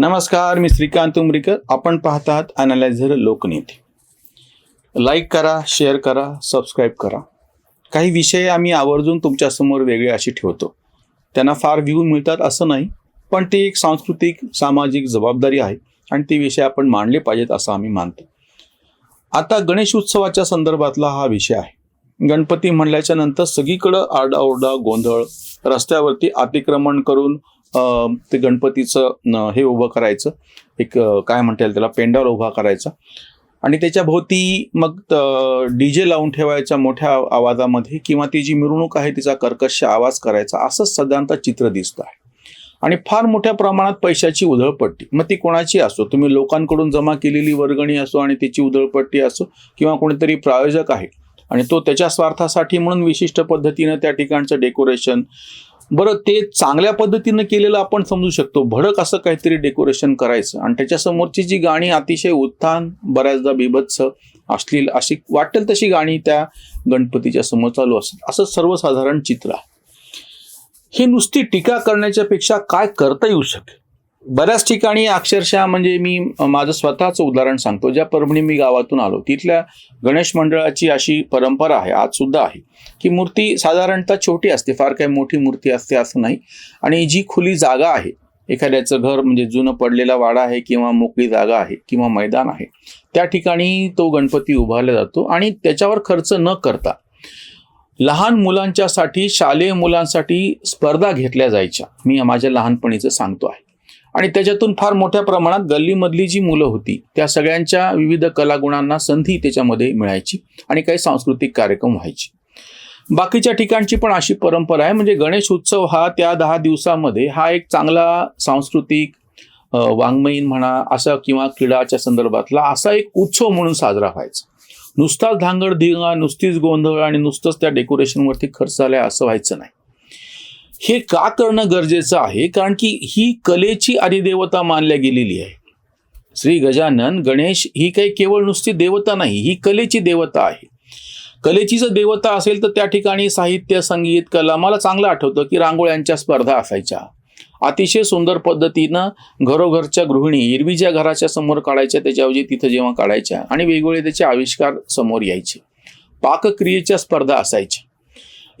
नमस्कार मी श्रीकांत उमरीकर. आपण पाहतात अनालायझर लोकनेते. लाईक करा शेअर करा सबस्क्राईब करा. काही विषय आम्ही आवर्जून तुमच्यासमोर वेगळे असे ठेवतो. त्यांना फार व्ह्यू मिळतात असं नाही पण ती एक सांस्कृतिक सामाजिक जबाबदारी आहे आणि ते विषय आपण मांडले पाहिजेत असं आम्ही मानतो. आता गणेश उत्सवाच्या संदर्भातला हा विषय आहे. गणपती म्हणल्याच्या नंतर सगळीकडं आरडाओरडा गोंधळ रस्त्यावरती अतिक्रमण करून ते गणपतीचं हे उभं करायचं. एक काय म्हणता येईल त्याला पेंडॉल उभा करायचा. आणि त्याच्या भोवती मग डी जे लावून ठेवायच्या मोठ्या आवाजामध्ये किंवा ती जी मिरवणूक आहे तिचा कर्कश आवाज करायचा असंच साधारणतः चित्र दिसतं आहे. आणि फार मोठ्या प्रमाणात पैशाची उधळपट्टी मग ती कोणाची असो तुम्ही लोकांकडून जमा केलेली वर्गणी असो आणि त्याची उधळपट्टी असो किंवा कोणीतरी प्रायोजक आहे आणि तो त्याच्या स्वार्थासाठी म्हणून विशिष्ट पद्धतीनं त्या ठिकाणचं डेकोरेशन बरं ते चांगल्या पद्धतीनं केलेलं आपण समजू शकतो. भडक असं काहीतरी डेकोरेशन करायचं आणि त्याच्यासमोरची जी गाणी अतिशय उत्थान बऱ्याचदा बिभत्स असतील अशी वाटेल तशी गाणी त्या गणपतीच्या समोर चालू असतात असं सर्वसाधारण चित्र आहे. हे नुसती टीका करण्याच्या पेक्षा काय करता येऊ शकेल? बऱ्याच ठिकाणी अक्षरशः म्हणजे मी माझं स्वतःचं उदाहरण सांगतो. ज्या परभणी मी गावातून आलो तिथल्या गणेश मंडळाची अशी परंपरा आहे आज सुद्धा आहे की मूर्ती साधारणतः छोटी असते फार काही मोठी मूर्ती असते असं नाही. आणि जी खुली जागा आहे एखाद्याचं घर म्हणजे जुनं पडलेला वाडा आहे किंवा मोकळी जागा आहे किंवा मैदान आहे त्या ठिकाणी तो गणपती उभारला जातो आणि त्याच्यावर खर्च न करता लहान मुलांच्यासाठी शालेय मुलांसाठी स्पर्धा घेतल्या जायच्या. मी माझ्या लहानपणीचं सांगतो आहे. आणि त्याच्यातून फार मोठ्या प्रमाणात गल्लीमधली जी मुलं होती त्या सगळ्यांच्या विविध कलागुणांना संधी त्याच्यामध्ये मिळायची आणि काही सांस्कृतिक कार्यक्रम व्हायचे. बाकीच्या ठिकाणची पण अशी परंपरा आहे म्हणजे गणेश उत्सव हा त्या दहा दिवसामध्ये हा एक चांगला सांस्कृतिक वाङ्मयीन म्हणा असं किंवा क्रीडाच्या संदर्भातला असा एक उत्सव म्हणून साजरा व्हायचा. नुसताच धांगड धिंगा नुसतीच गोंधळ आणि नुसतंच त्या डेकोरेशनवरती खर्च झालाय असं व्हायचं नाही. हे का करणं गरजेचं आहे? कारण की ही कलेची अधिदेवता मानल्या गेलेली आहे. श्री गजानन गणेश ही काही केवळ नुसती देवता नाही ही कलेची देवता आहे. कलेची जर देवता असेल तर त्या ठिकाणी साहित्य संगीत कला मला चांगलं आठवतं की रांगोळ्यांच्या स्पर्धा असायच्या. अतिशय सुंदर पद्धतीनं घरोघरच्या गृहिणी एरवीच्या घराच्या समोर काढायच्या त्याच्याऐवजी तिथं जेव्हा काढायच्या आणि वेगवेगळे त्याचे आविष्कार समोर यायचे. पाकक्रियेच्या स्पर्धा असायच्या.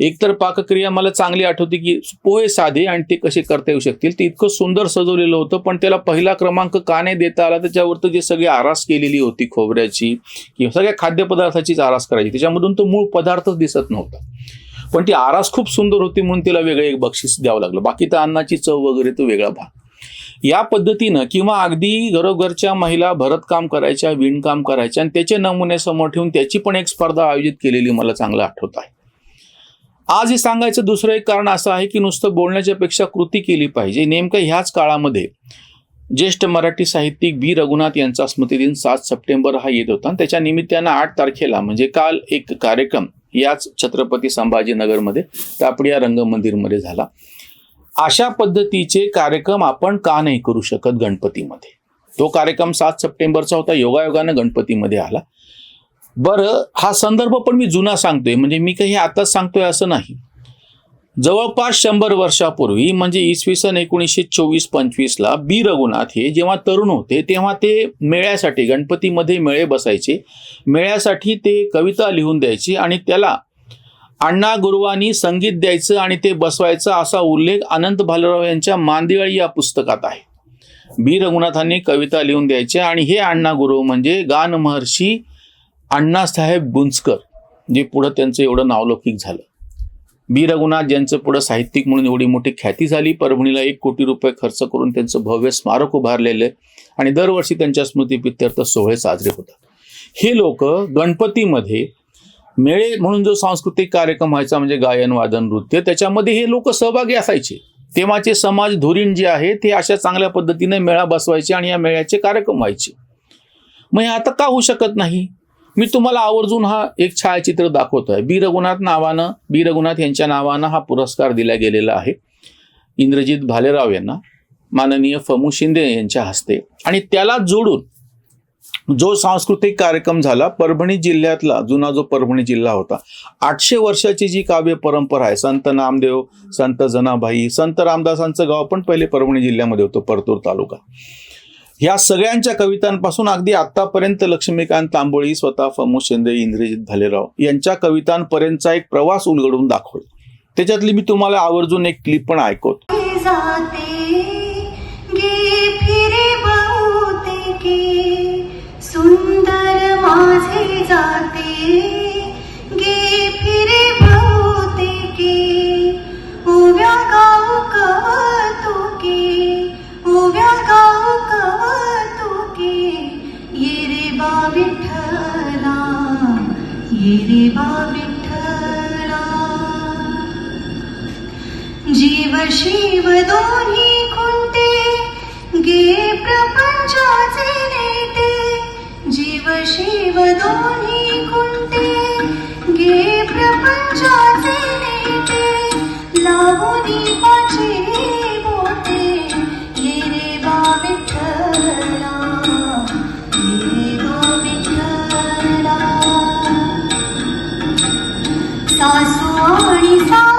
एकतर पाकक्रिया मला चांगली आठवते की पोहे साधे आणि ते कसे करता येऊ शकतील. ते इतकं सुंदर सजवलेलं होतं पण त्याला पहिला क्रमांक का नाही देता आला? त्याच्यावरती जे सगळी आरास केलेली होती खोबऱ्याची किंवा सगळ्या खाद्यपदार्थाचीच आरास करायची. त्याच्यामधून तो मूळ पदार्थच दिसत नव्हता. पण ती आरास खूप सुंदर होती म्हणून तिला वेगळं एक बक्षीस द्यावं लागलं. बाकी तर अन्नाची चव वगैरे तो वेगळा भाग या पद्धतीनं किंवा अगदी घरोघरच्या महिला भरतकाम करायच्या विणकाम करायच्या आणि त्याचे नमुने समोर ठेवून त्याची पण एक स्पर्धा आयोजित केलेली मला चांगलं आठवत आहे. आज हे सांगायचं दुसरं एक कारण असं आहे की नुसतं बोलण्याच्या पेक्षा कृती केली पाहिजे. नेमकं ह्याच काळामध्ये ज्येष्ठ मराठी साहित्यिक बी. रघुनाथ यांचा स्मृतिदिन सात सप्टेंबर हा येत होता. आणि त्याच्या निमित्तानं आठ तारखेला म्हणजे काल एक कार्यक्रम याच छत्रपती संभाजीनगरमध्ये तापडिया रंगमंदिरमध्ये झाला. अशा पद्धतीचे कार्यक्रम आपण का नाही करू शकत गणपतीमध्ये? तो कार्यक्रम सात सप्टेंबरचा होता. योगायोगानं गणपतीमध्ये आला. बरं हा संदर्भ पण मी जुना सांगतोय. म्हणजे मी काही आताच सांगतोय असं नाही. जवळपास शंभर वर्षापूर्वी म्हणजे इसवी सन एकोणीसशे चोवीस पंचवीसला बी. रघुनाथ हे जेव्हा तरुण होते तेव्हा ते मेळ्यासाठी गणपतीमध्ये मेळे बसायचे. मेळ्यासाठी ते कविता लिहून द्यायची आणि त्याला अण्णा गुरुवांनी संगीत द्यायचं आणि ते बसवायचं असा उल्लेख अनंत भालेराव यांच्या मांदियाळी या पुस्तकात आहे. बी. रघुनाथांनी कविता लिहून द्यायच्या आणि हे अण्णा गुरु म्हणजे गान महर्षी अण्णासाहेब गुंजकर जे पुढं त्यांचं एवढं नावलौकिक झालं. बी. रघुनाथ ज्यांचं पुढं साहित्यिक म्हणून एवढी मोठी ख्याती झाली परभणीला एक कोटी रुपये खर्च करून त्यांचं भव्य स्मारक उभारलेलं आहे आणि दरवर्षी त्यांच्या स्मृतीप्रित्यर्थ सोहळे साजरे होतात. हे लोक गणपतीमध्ये मेळे म्हणून जो सांस्कृतिक कार्यक्रम व्हायचा म्हणजे गायन वादन नृत्य त्याच्यामध्ये हे लोक सहभागी असायचे. तेव्हाचे समाज धुरीण जे आहे ते अशा चांगल्या पद्धतीने मेळा बसवायचे आणि या मेळ्याचे कार्यक्रम व्हायचे. मग हे आता का होऊ शकत नाही? मी तुम्हाला आवर्जून हा एक छायाचित्र दाखवतोय. बी. रघुनाथ नावानं बी. रघुनाथ यांच्या नावानं हा पुरस्कार दिला गेलेला आहे. इंद्रजित भालेराव यांना माननीय फमू शिंदे यांच्या हस्ते. आणि त्याला जोडून जो सांस्कृतिक कार्यक्रम झाला परभणी जिल्ह्यातला जुना जो परभणी जिल्हा होता आठशे वर्षाची जी काव्य परंपरा आहे संत नामदेव संत जनाभाई संत रामदासांचं गाव पण पहिले परभणी जिल्ह्यामध्ये होतं परतूर तालुका. ह्या सगळ्यांच्या कवितांपासून अगदी आतापर्यंत लक्ष्मीकांत तांबोळी स्वतः फमू शिंदे इंद्रजित भालेराव यांच्या कवितांपर्यंतचा एक प्रवास उलगडून दाखवला त्याच्यातली मी तुम्हाला आवर्जून एक क्लिप पण ऐकवतो. गे प्रपंचाचे नेते जीव शिव दोन्ही खुंटे गे प्रपंचाचे नेते लावूनी पाचे बोटे ये रे बा विठ्ठला ये रे बा विठ्ठला सासू आणि सासरा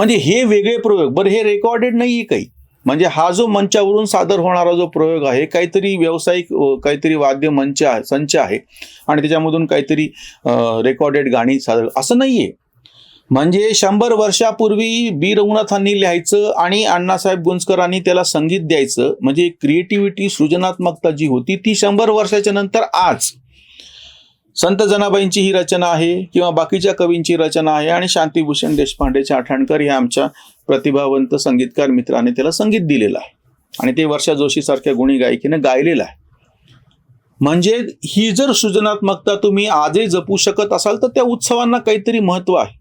म्हणजे हे वेगळे प्रयोग. बरं हे रेकॉर्डेड नाही काही. म्हणजे हा जो मंचावरून सादर होणारा जो प्रयोग आहे काहीतरी व्यावसायिक काहीतरी वाद्य मंच आहे संच आहे आणि त्याच्यामधून काहीतरी रेकॉर्डेड गाणी सादर असं नाहीये. म्हणजे शंभर वर्षापूर्वी बी. रघुनाथांनी लिहायचं आणि अण्णासाहेब गुंजकरांनी त्याला संगीत द्यायचं म्हणजे क्रिएटिव्हिटी सृजनात्मकता जी होती ती शंभर वर्षाच्या नंतर आज संत जनाबाईंची ही रचना आहे किंवा बाकीच्या कवींची रचना आहे आणि शांतीभूषण देशपांडे चाठणकर ह्या आमच्या प्रतिभावंत संगीतकार मित्राने त्याला संगीत दिलेलं आहे. आणि ते वर्षा जोशी सारख्या गुणी गायिकेने गायलेलं आहे. म्हणजे ही जर सृजनात्मकता तुम्ही आजही जपू शकत असाल तर त्या उत्सवांना काहीतरी महत्त्व आहे.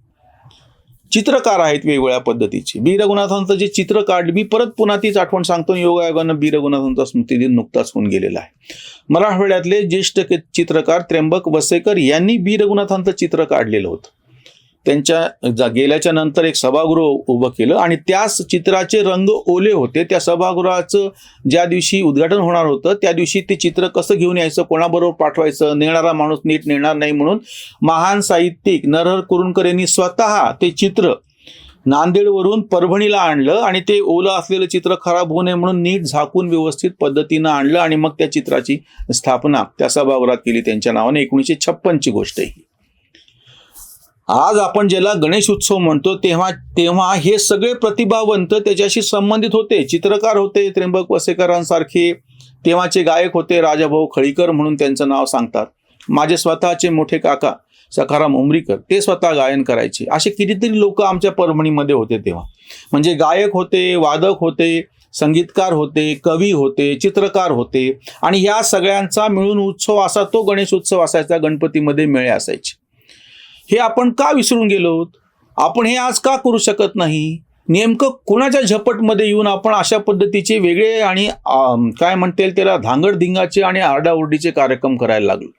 चित्रकार आहेत वेगवेगळ्या पद्धतीचे. बी. रघुनाथांचं जे चित्र काढ मी परत पुन्हा तीच आठवण सांगतो. योग आयोगानं बी. रघुनाथांचा स्मृतिदिन नुकताच होऊन गेलेला आहे. मराठवाड्यातले ज्येष्ठ चित्रकार त्र्यंबक वसेकर यांनी बी. रघुनाथांचं चित्र काढलेलं होतं. त्यांच्या जा- गेल्याच्यानंतर एक सभागृह उभं केलं आणि त्याच चित्राचे रंग ओले होते त्या सभागृहाचं ज्या दिवशी उद्घाटन होणार होतं त्या दिवशी ते चित्र कसं घेऊन यायचं कोणाबरोबर पाठवायचं नेणारा माणूस नीट नेणार नाही म्हणून महान साहित्यिक नरहर कुरुणकर यांनी स्वतः ते चित्र नांदेडवरून परभणीला आणलं आणि ते ओलं असलेलं चित्र खराब होऊ नये म्हणून नीट झाकून व्यवस्थित पद्धतीनं आणलं आणि मग त्या चित्राची स्थापना त्या सभागृहात केली त्यांच्या नावाने एकोणीसशे छप्पनची गोष्ट ही. आज आपण ज्याला गणेश उत्सव म्हणतो तेव्हा तेव्हा हे सगळे प्रतिभावंत त्याच्याशी संबंधित होते. चित्रकार होते त्र्यंबक वसेकरांसारखे. तेव्हाचे गायक होते राजाभाऊ खळीकर म्हणून त्यांचं नाव सांगतात. माझे स्वतःचे मोठे काका सखाराम उमरीकर ते स्वतः गायन करायचे. असे कितीतरी लोक आमच्या परभणीमध्ये होते तेव्हा. म्हणजे गायक होते वादक होते संगीतकार होते कवी होते चित्रकार होते. आणि या सगळ्यांचा मिळून उत्सव असा तो गणेश उत्सव असायचा गणपतीमध्ये मेळे असायचे. हे आपण का विसरून गेलो? आपण हे आज का करू शकत नाही? नेमकं कुणाच्या झपटमध्ये येऊन आपण अशा पद्धतीचे वेगळे आणि काय म्हणता येईल त्याला धांगडधिंगाचे आणि आरडाओरडीचे कार्यक्रम करायला लागलो?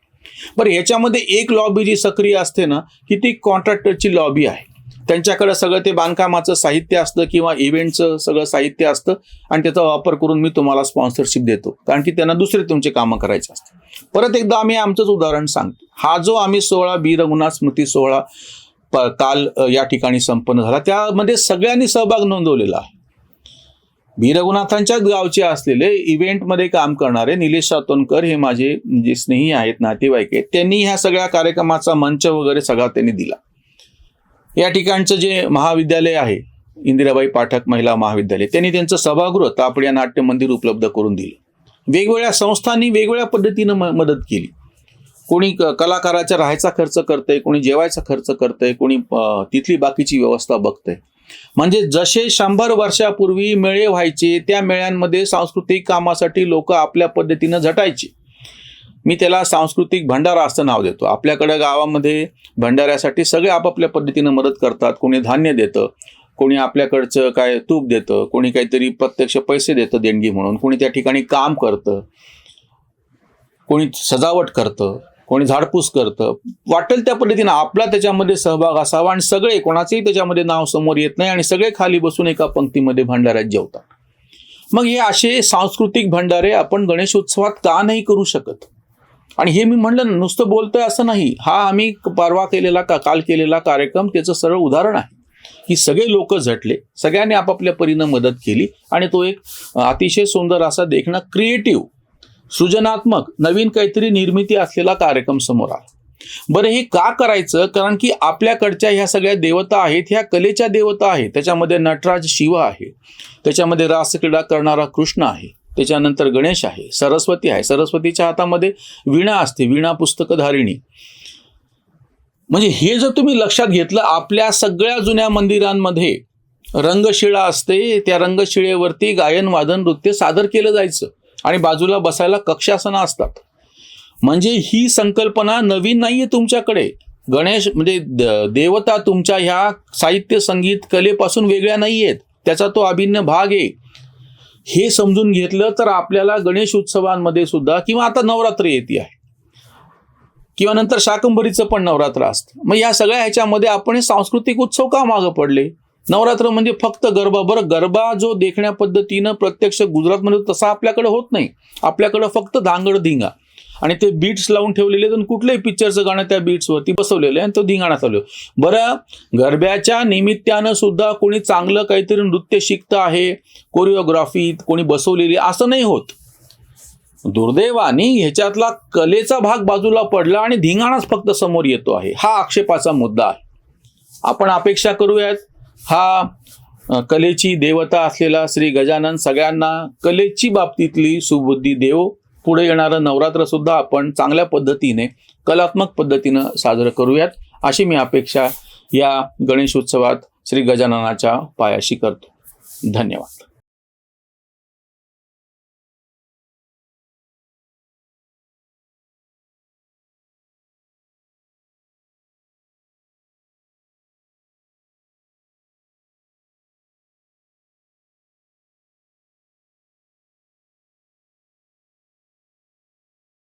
बरं याच्यामध्ये एक लॉबी जी सक्रिय असते ना की ती कॉन्ट्रॅक्टरची लॉबी आहे. त्यांच्याकडे सगळं ते बांधकामाचं साहित्य असतं किंवा इव्हेंटचं सगळं साहित्य असतं आणि त्याचा वापर करून मी तुम्हाला स्पॉन्सरशिप देतो. कारण की त्यांना दुसरे तुमचे कामं करायचे असतात. परत एकदा आम्ही आमचंच उदाहरण सांगतो. हा जो आम्ही सोहळा बी रघुनाथ स्मृती सोहळा प- काल या ठिकाणी संपन्न झाला. त्यामध्ये सगळ्यांनी सहभाग नोंदवलेला आहे. बी रघुनाथांच्याच गावचे असलेले इव्हेंटमध्ये काम करणारे निलेश सातोनकर हे माझे जे स्नेही आहेत नातेवाईक आहेत त्यांनी ह्या सगळ्या कार्यक्रमाचा मंच वगैरे सगळा त्यांनी दिला. या ठिकाणचं जे महाविद्यालय आहे इंदिराबाई पाठक महिला महाविद्यालय त्यांनी त्यांचं सभागृह तापडिया नाट्य मंदिर उपलब्ध करून दिलं. वेगवेगळ्या संस्थांनी वेगवेगळ्या पद्धतीनं म- मदत केली. कोणी कलाकाराचा राहायचा खर्च करतंय कोणी जेवायचा खर्च करतंय कोणी तिथली बाकीची व्यवस्था बघतंय. म्हणजे जसे शंभर वर्षापूर्वी मेळे व्हायचे त्या मेळ्यांमध्ये सांस्कृतिक कामासाठी लोक आपल्या पद्धतीनं झटायचे. मी त्याला सांस्कृतिक भंडारा असं नाव देतो. आपल्याकडे गावामध्ये भंडाऱ्यासाठी सगळे आपापल्या पद्धतीनं मदत करतात. कोणी धान्य देतं कोणी आपल्याकडचं काय तूप देतं कोणी काहीतरी प्रत्यक्ष पैसे देतं देणगी म्हणून कोणी त्या ठिकाणी काम करतं कोणी सजावट करतं. कोणी झाडपूस करतं वाटेल त्या पद्धतीनं आपला त्याच्यामध्ये सहभाग असावा आणि सगळे कोणाचेही त्याच्यामध्ये नाव समोर येत नाही आणि सगळे खाली बसून एका पंक्तीमध्ये भंडाऱ्यात जेवतात. मग हे असे सांस्कृतिक भंडारे आपण गणेशोत्सवात का नाही करू शकत? आणि हे मी म्हणलं ना नुसतं बोलतोय असं नाही. हा आम्ही परवा केलेला का काल केलेला कार्यक्रम त्याचं सरळ उदाहरण आहे. की सगळे लोक झटले सगळ्यांनी आपापल्या परीनं मदत केली आणि तो एक अतिशय सुंदर असा देखणं क्रिएटिव्ह सृजनात्मक नवीन काहीतरी निर्मिती असलेला कार्यक्रम समोर आला. बरं हे का करायचं? कारण की आपल्याकडच्या ह्या सगळ्या देवता आहेत ह्या कलेच्या देवता आहेत. त्याच्यामध्ये नटराज शिव आहे. त्याच्यामध्ये रासक्रीडा करणारा कृष्ण आहे. त्याच्यानंतर गणेश आहे सरस्वती आहे. सरस्वतीच्या हातामध्ये वीणा असते वीणा पुस्तकधारिणी. म्हणजे हे जर तुम्ही लक्षात घेतलं आपल्या सगळ्या जुन्या मंदिरांमध्ये रंगशिळा असते. त्या रंगशिळेवरती गायन वादन नृत्य सादर केलं जायचं. आणि बाजूला बसायला कक्षासनं असतात. म्हणजे ही संकल्पना नवीन नाहीये तुमच्याकडे. गणेश म्हणजे देवता तुमच्या ह्या साहित्य संगीत कलेपासून वेगळ्या नाही आहेत त्याचा तो अभिन्न भाग आहे. हे समजून घेतलं तर आपल्याला गणेश उत्सवांमध्ये सुद्धा किंवा आता नवरात्र येते आहे. किंवा नंतर शाकंभरीचं पण नवरात्र असतं. मग या सगळ्या ह्याच्यामध्ये आपण हे सांस्कृतिक उत्सव का मागं पडले? नवरात्र म्हणजे फक्त गरबा. बरं गरबा जो देखण्या पद्धतीनं प्रत्यक्ष गुजरातमध्ये तसा आपल्याकडे होत नाही. आपल्याकडं फक्त धांगड धिंगा. आणि ते बीट्स लावून ठेवलेले आहेत आणि कुठलंही पिक्चरचं गाणं त्या बीट्सवरती बसवलेलं आहे आणि तो धिंगाणा चालू आहे. बरं गरब्याच्या निमित्तानं सुद्धा कोणी चांगलं काहीतरी नृत्य शिकतं आहे कोरिओग्राफी कोणी बसवलेली असं नाही होत. दुर्दैवाने ह्याच्यातला कलेचा भाग बाजूला पडला आणि धिंगाणाच फक्त समोर येतो आहे. हा आक्षेपाचा मुद्दा आहे. आपण अपेक्षा करूयात. हा कलेची देवता असलेला श्री गजानन सगळ्यांना कलेची बाबतीतली सुबुद्धी देव. पुढे येणारं नवरात्र सुद्धा आपण चांगल्या पद्धतीने कलात्मक पद्धतीनं साजरं करूयात. अशी मी अपेक्षा या गणेशोत्सवात श्री गजाननाच्या पायाशी करतो. धन्यवाद.